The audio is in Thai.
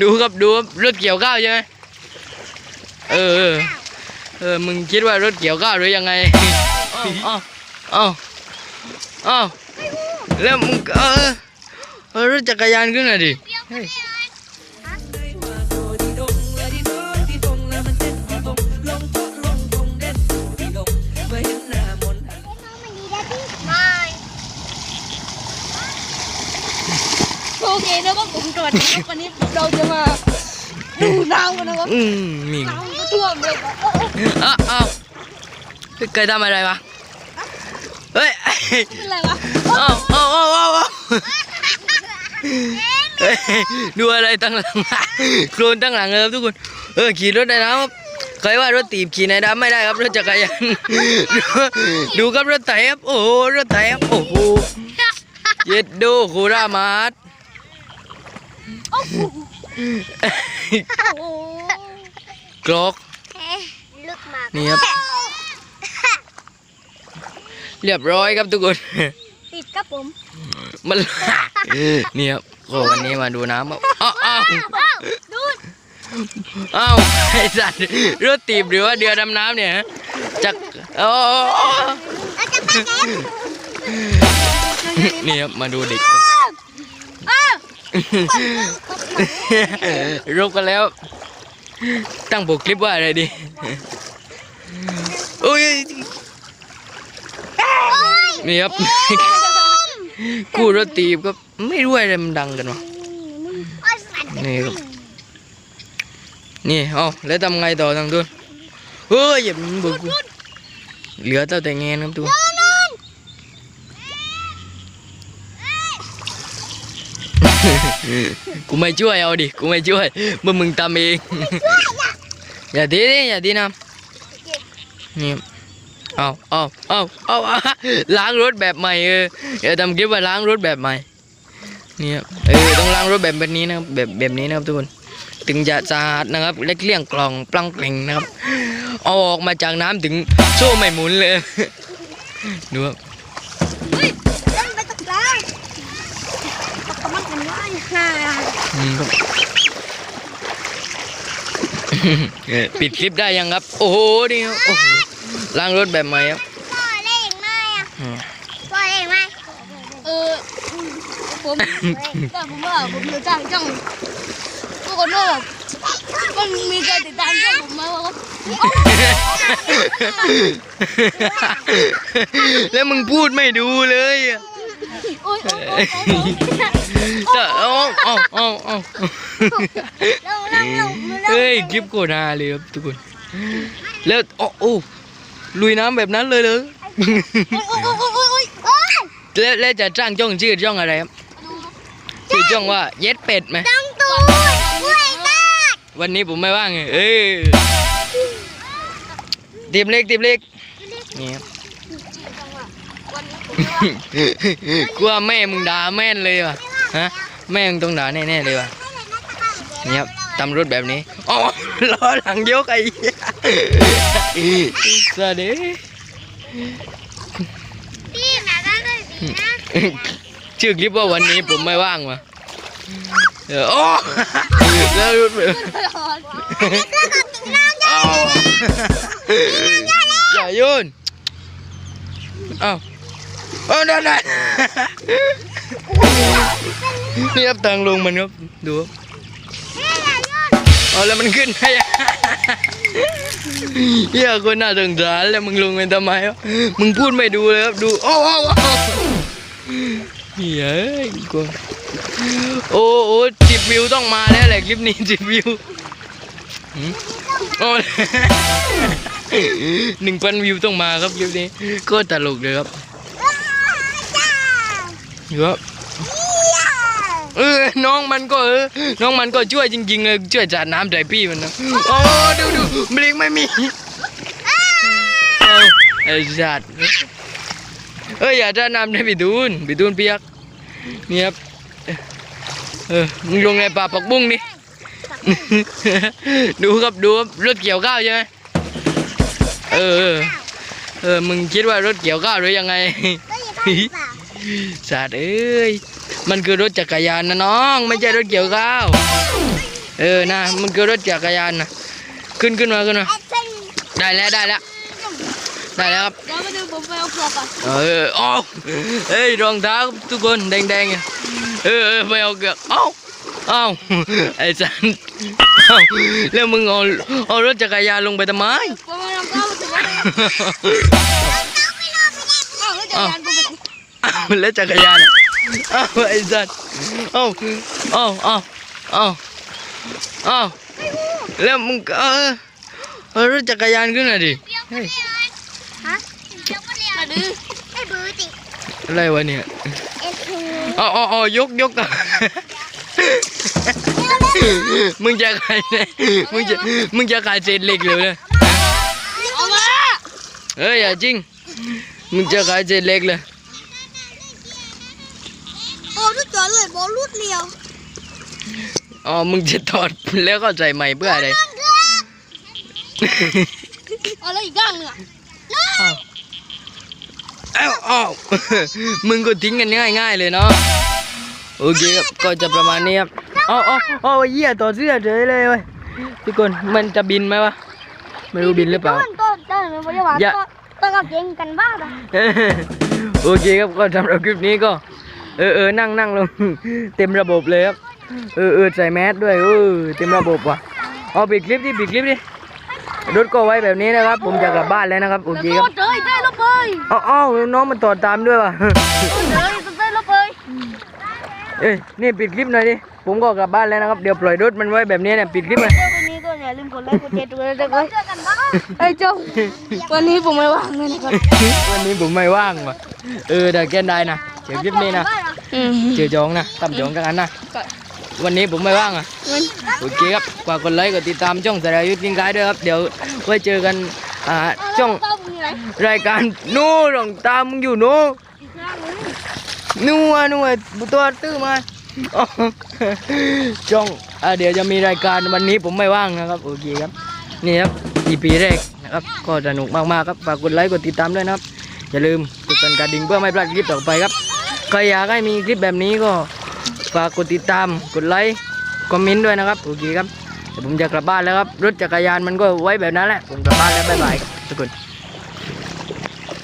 ดูครับดูครับรถเกี่ยวข้าวใช่ไหมเออเออเออมึงคิดว่ารถเกี่ยวข้าวหรือยังไงอ้าวอ้าวอ้าวแล้วมึงเออเออรถจักรยานขึ้นหน่อยดิ เฮ้ยโอเคนะครับผมสวัสดีครับวันนี้เราจะมาดูน้ำกันนะครับอืมมีน้ำก็ท่วมเลยครับอ้าวอ้าวเฮ้ยเคยทำอะไรวะเฮ้ยเป็นไรวะอ้าวอ้าวอ้าวอ้าวอ้าวเฮ้ยดูอะไรตั้งหลังโคลนตั้งหลังเลยครับทุกคนเออขี่รถได้นะครับเคยว่ารถตีบขี่ในดำไม่ได้ครับรถจักรยานดูครับรถไถครับโอ้โหรถไถครับโอ้โหเย็ดดูคูรามาร์ กรอกลึกมากนี่ครับ เรียบร้อยครับทุกคน ติดครับผมมันนี่ครับโอ้วันนี้มาดูน้ำครับอ้าวอ้าวดูดอ้าวไอ้สัตว์รถตีบหรือว่าเรือดำน้ำเนี่ยฮะจักโอ้นี่ครับมาดูเด็กครับอ้าว รบกันแล้ว ตั้งปกคลิปว่าอะไรดีโอ้ยนี่ครับกู้รถตีบก็ไม่รู้อะไรมันดังกันวะนี่ครับนี่เอาแล้วทำไงต่อทางทุนเฮ้ยอย่ามันบุกกูเหลือแต่แต่เงินครับทุ กูไม่ช่วยเอาดิ กูไม่ช่วยมื่อมึงทำเอง อย่าดีดิอย่าดีนะนี่เอาเอาเอาเอาเอาล้างรถแบบใหม่เอออย่าทำคลิปว่าล้างรถแบบใหม่นี่ครับเออต้องล้างรถแบบแบบนี้นะครับแบบแบบนี้นะครับทุกคนถึงจะสะอาดนะครับและเกลี้ยงกล่องปลังเปล่งนะครับเอาออกมาจากน้ำถึงโซ่ไม่หมุนเลยดูครับ เฮ้ยเล่นไปตกปลาตกปลา มันเป็นว่าฮ่าอืมครับปิดคลิปได้ยังครับ โอ้โหนี่ครับโอ้โหล้างรถแบบใหม่ครับพ่อเล่นไหมอะอืมพ่อเล่นไหมเออผมแต่ผมว่าผมจะจ้างจ้องทุกคนว่าแบบมันมีการติดตามช่องผมไหมวะแล้วมึงพูดไม่ดูเลยอะ โอ๊ยโอ๊ยโอ๊ยโอ๊ยจะเอาเอาเอาเอาเร็วเร็วเร็วเร็วเฮ้ยคลิปโกนาเลยครับทุกคนแล้วโอ้โอ้ลุยน้ำแบบนั้นเลยเลยโอ๊ยโอ๊ยโอ๊ยโอ๊ยโอ๊ยโอ๊ยแล้วแล้วจะจ้างจ้องชื่อจ้องอะไรครับชื่อจ้องว่าเย็ดเป็ดไหมตั้งตูดด้วยก้าวันนี้ผมไม่ว่างไงเอ้ยทีมเล็กทีมเล็กนี่ครับ กลัวแม่มึงด่าแม่นเลยว่ะฮะแม่มึงต้องด่าแน่ๆเลยว่ะนี่ครับตำรถแบบนี้อ๋อล้อหลังยกไอ้สวัสดีพี่แม่ก็เลยดีนะชื่อคลิปว่าวันนี้ผมไม่ว่างว่ะเออโอ้แล้วรถแบบเอาอย่าโยนเอา เอาได้ได้นี่ครับทางลงมันครับดูครับเอาแล้วมันขึ้นให้อะเฮียคนน่าสงสารแล้วมึงลงไปทำไมวะมึงพูดไม่ดูเลยครับดูโอ้โอ้โอ้เฮียเอ้ยกูโอ้โอ้สิบวิวต้องมาแล้วแหละคลิปนี้สิบวิวโอ้ยหนึ่งพันวิวต้องมาครับคลิปนี้ก็ตลกเลยครับ ครับเออ น้องมันก็เออ น้องมันก็ช่วยจริงๆเลยช่วยจัดน้ำใจพี่มันนะโอ้ดูดูเบรกไม่มีเอาไอ้สัตว์เอ้ยอย่าจัดน้ำได้พี่ตูนพี่ตูนเปียกนี่ครับเออมึงลงในป่าปักบุ้งดิดูครับดูครับรถเกี่ยวข้าวใช่ไหมเออเออเออมึงคิดว่ารถเกี่ยวข้าวหรือยังไง สัตว์เอ้ย มันคือรถจักรยานนะน้อง ไม่ใช่รถเกี่ยวข้าว เออนะ มันคือรถจักรยานนะขึ้นขึ้นมาขึ้นมา ได้แล้วได้แล้วได้แล้วครับเดี๋ยวมาดูผมไปเอากรอบก่อนเออเอ้าเฮ้ยรองเท้าทุกคนแดงๆอะเออเออไปเอาเกือกเอ้าเอ้าไอ้สันเอ้าแล้วมึงเอาเอารถจักรยานลงไปทำไม แล้วจักรยานกูไปไหนอ้าวแล้วจักรยานอะอ้าวไอ้สัตว์เอ้าเอ้าเอ้าเอ้าเอ้าแล้วมึงก็เออเอารถจักรยานขึ้นมาดิเฮ้ยมาดื้ออะไรวะเนี่ยอ๋ออ๋ออ๋อยกยกอะมึงจะขายเนี่ยมึงจะมึงจะขายเศษเหล็กเลยเนี่ยเอามาเฮ้ยอย่าจริง มึงจะขายเศษเหล็กเลย โอ้ทุกจอเลยบอลลูดเลียวอ๋อมึงจะถอดแล้วก็ใส่ใหม่เพื่ออะไรเอาแล้วอีกข้างหนึ่งอะเอ้าเอ้ามึงก็ทิ้งกันง่ายๆเลยเนาะโอเคครับก็จะประมาณนี้ครับอ๋ออ๋ออ๋อเหี้ยต่อดเสื้อเฉยเลยเว้ยทุกคนมันจะบินไหมวะไม่รู้บินหรือเปล่าต้นต้นต้นมันจะหวานอย่าต้นต้นกับเก่งกันบ้างอะโอเคครับก็สำหรับคลิปนี้ก็ เออเออนั่งนั่งลง เต็มระบบเลยครับ เออเออใส่แมสด้วยเออเต็มระบบว่ะเอาปิดคลิปดิปิดคลิปดิรถก็ไว้แบบนี้นะครับ ผมจะกลับบ้านแล้วนะครับโอเคครับเต้ยเต้ยลบเลยเอ้าเอ้าน้องมันต่อตามด้วยว่ะเต้ยเต้ยลบเลยเอ้ยนี่ปิดคลิปหน่อยดิผมก็กลับบ้านแล้วนะครับเดี๋ยวปล่อยรถมันไว้แบบนี้เนี่ยปิดคลิปเลยวันนี้ก็อย่าลืมกดไลค์กดแชร์ตัวเลยด้วยกันบ้างไอ้เจ้าวันนี้ผมไม่ว่างเลยนะครับวันนี้ผมไม่ว่างว่ะเออเดี๋ยวแกนได้นะ เดี๋ยวคลิปนี้นะอืมเจอจองนะตั้มจองกันนะวันนี้ผมไม่ว่างอะมันโอเคครับฝากกดไลค์กดติดตามช่องสารยุทธ์กินกายด้วยครับ เดี๋ยวไว้เจอกันอ่าช่องเต้ามึงอยู่ไหนรายการนู่นรองตามมึงอยู่นู่นนู่นอะนู่นอะตัวตื้อมาอ๋อช่องอ่าเดี๋ยวจะมีรายการวันนี้ผมไม่ว่างนะครับโอเคครับนี่ครับ EP แรกนะครับก็สนุกมากๆครับฝากกดไลค์กดติดตามด้วยนะครับ อย่าลืมกดกันกระดิ่งเพื่อไม่พลาดคลิปต่อไปครับ ใครอยากให้มีคลิปแบบนี้ก็ฝากกดติดตามกดไลค์คอมเมนต์ด้วยนะครับโอเคครับเดี๋ยวผมจะกลับบ้านแล้วครับรถจักรยานมันก็ไว้แบบนั้นแหละผมกลับบ้านแล้วบ๊ายบายทุกคน